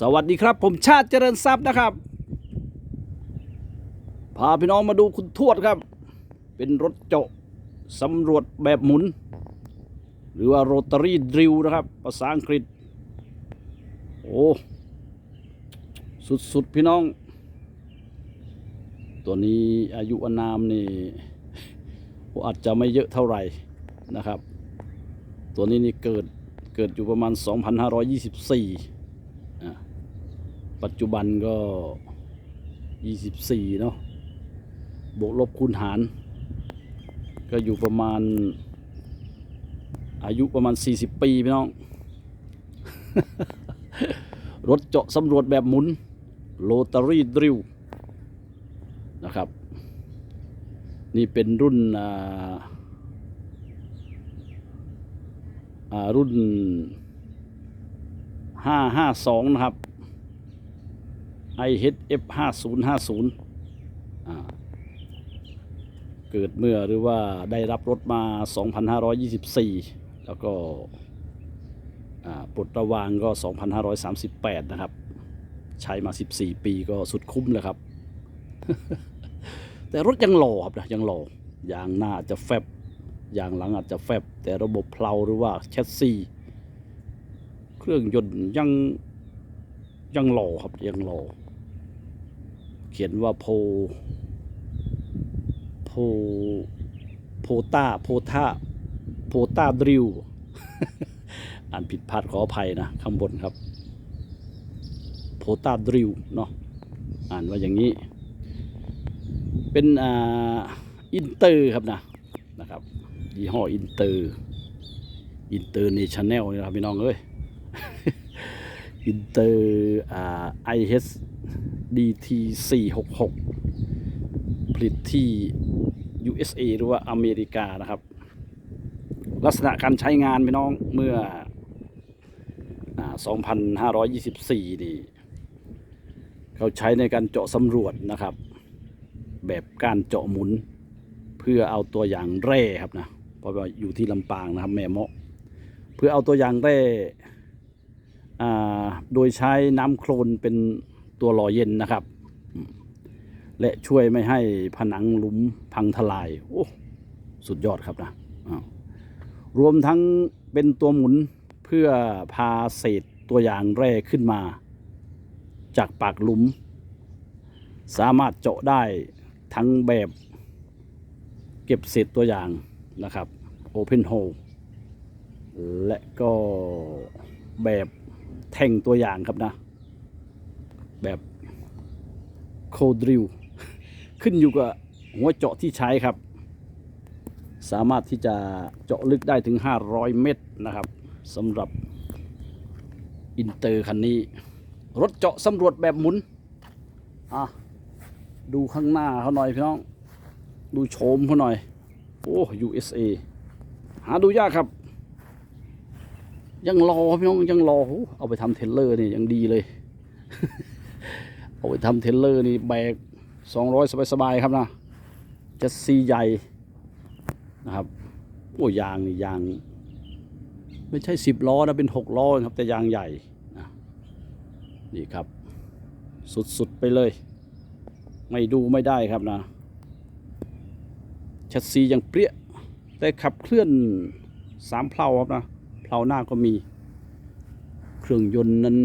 สวัสดีครับ ผมชาติเจริญทรัพย์นะครับ พาพี่น้องมาดูคุณทวดครับ เป็นรถเจาะสำรวจแบบหมุน หรือว่าโรตารี่ดริลนะครับ ภาษาอังกฤษ โอ้สุดๆ พี่น้อง ตัวนี้อายุอนามนี่อาจจะไม่เยอะเท่าไหร่นะครับ ตัวนี้นี่เกิดเกิดอยู่ประมาณ 2524อะ ปัจจุบันก็ 24 เนาะบวกลบคูณหาร ก็อยู่ประมาณ อายุประมาณ 40 ปีพี่น้อง รถเจาะสำรวจแบบหมุนโ o ตารี่ดริลนะครับ นี่เป็นรุ่นอ่ารุ่น 552 นะครับ IHF 5050อ่าเกิดเมื่อหรือว่าได้รับรถมา 2524 แล้วก็ปลดระวางก็ 2538 นะครับ ใช้มา 14 ปีก็สุดคุ้มเลยครับ แต่รถยังหล่อครับนะยังหล่อยางหน้าจะแฟบยางหลังอาจจะแฟบ แต่ระบบเพลาหรือว่าแชสซีเครื่องยนต์ยังยังหล่อครับยังหล่อ ขียนว่าโพ โพ โพต้า โพท่าโพต้าดริว อ่านผิดพลาดขออภัยนะข้างบนครับ โพต้าดริวเนาะ อ่านว่าอย่างนี้ เป็นอ่าอินเตอร์ครับนะ นะครับ ยี่ห้ออินเตอร์ อินเตอร์เนชั่นแนลนะครับพี่น้องเอ้ย อินเตอร์อ่า IH DT 466ผลิตที่ USA หรือว่าอเมริกานะครับ ลักษณะการใช้งานพี่น้องเมื่ออ2524 นี่ เขาใช้ในการเจาะสำรวจนะครับ แบบการเจาะหมุน เพื่อเอาตัวอย่างแร่ครับนะเพราะว่าอยู่ที่ลำปางนะครับแม่เมาะเพื่อเอาตัวอย่างแร่อ่าโดยใช้น้ำโคลนเป็น ตัวหล่อเย็นนะครับ และช่วยไม่ให้ผนังหลุมพังทลาย โอ้ สุดยอดครับนะรวมทั้งเป็นตัวหมุนเพื่อพาเศษตัวอย่างแร่ขึ้นมา จากปากหลุม สามารถเจาะได้ทั้งแบบเก็บเศษตัวอย่างนะครับ Open Hole และก็แบบแท่งตัวอย่างครับนะ แบบโคดริลขึ้นอยู่กับหัวเจาะที่ใช้ครับ สามารถที่จะเจาะลึกได้ถึง 500 เมตรนะครับสำหรับอินเตอร์คันนี้ รถเจาะสำรวจแบบหมุน อะ ดูข้างหน้าเขาหน่อยพี่น้อง ดูโฉมเขาหน่อย โอ้ USA หาดูยากครับ ยังรอพี่น้องยังรอเอาไปทำเทเลอร์นี่ยังดีเลย เอาไปทำเทเลอร์นี่แบกสองร้อยสบายๆครับนะจะซีใหญ่นะครับโอ้ยางนี่ยาง ไม่ใช่สิบล้อนะเป็นหกล้อครับแต่ยางใหญ่นะนี่ครับ สุดๆไปเลย ไม่ดูไม่ได้ครับนะชัดซียังเปรี้ยแต่ขับเคลื่อนสามเพลาครับนะเพลาหน้าก็มี เครื่องยนต์นั้น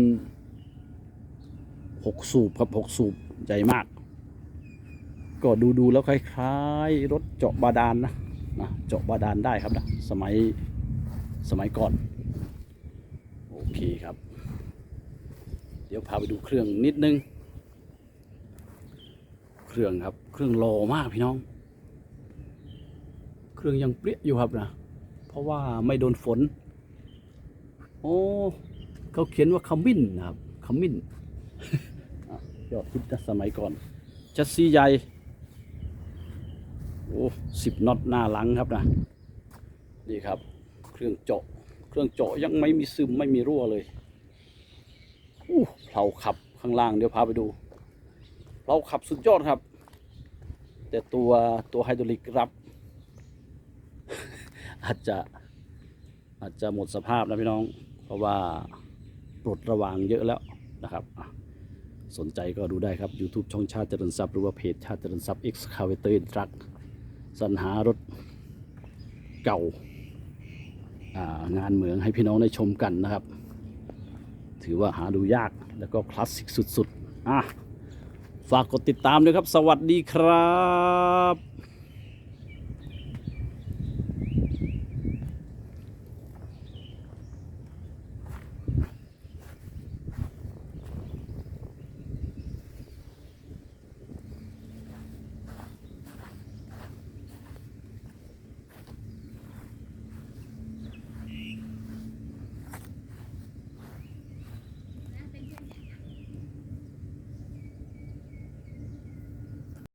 หกสูบครับหกสูบใหญ่มาก ก็ดูดูๆแล้วคล้ายๆ รถเจาะบาดาลนนะนะเจาะบาดาลได้ครับนะสมัยสมัยก่อน โอเคครับ เดี๋ยวพาไปดูเครื่องนิดนึง เครื่องครับ เครื่องโลมากพี่น้อง เครื่องยังเปรี้ยอยู่ครับนะ เพราะว่าไม่โดนฝน โอ้เขาเขียนว่าขมิ้นนะครับขมิ้น ยอดฮิตนะสมัยก่อนชัสซีใหญ่ โอ้สิบน็อตหน้าหลังครับนะ นี่ครับ เครื่องเจาะ เครื่องเจาะยังไม่มีซึมไม่มีรั่วเลยอู้เผาขับข้างล่างเดี๋ยวพาไปดูเราขับสุดยอดครับ แต่ตัวตัวไฮดรอลิกรับ อาจจะอาจจะหมดสภาพนะพี่น้อง เพราะว่าปลดระวางเยอะแล้วนะครับ สนใจก็ดูได้ครับ YouTube ช่องชาติเจริญทรัพย์หรือว่าเพจชาติเจริญทรัพย์ X c a v a t o r Truck สรรหารถเก่าอ่างานเหมืองให้พี่น้องได้ชมกันนะครับ ถือว่าหาดูยากแล้วก็คลาสสิกสุดๆอะฝากกดติดตามด้วยครับ สวัสดีครับ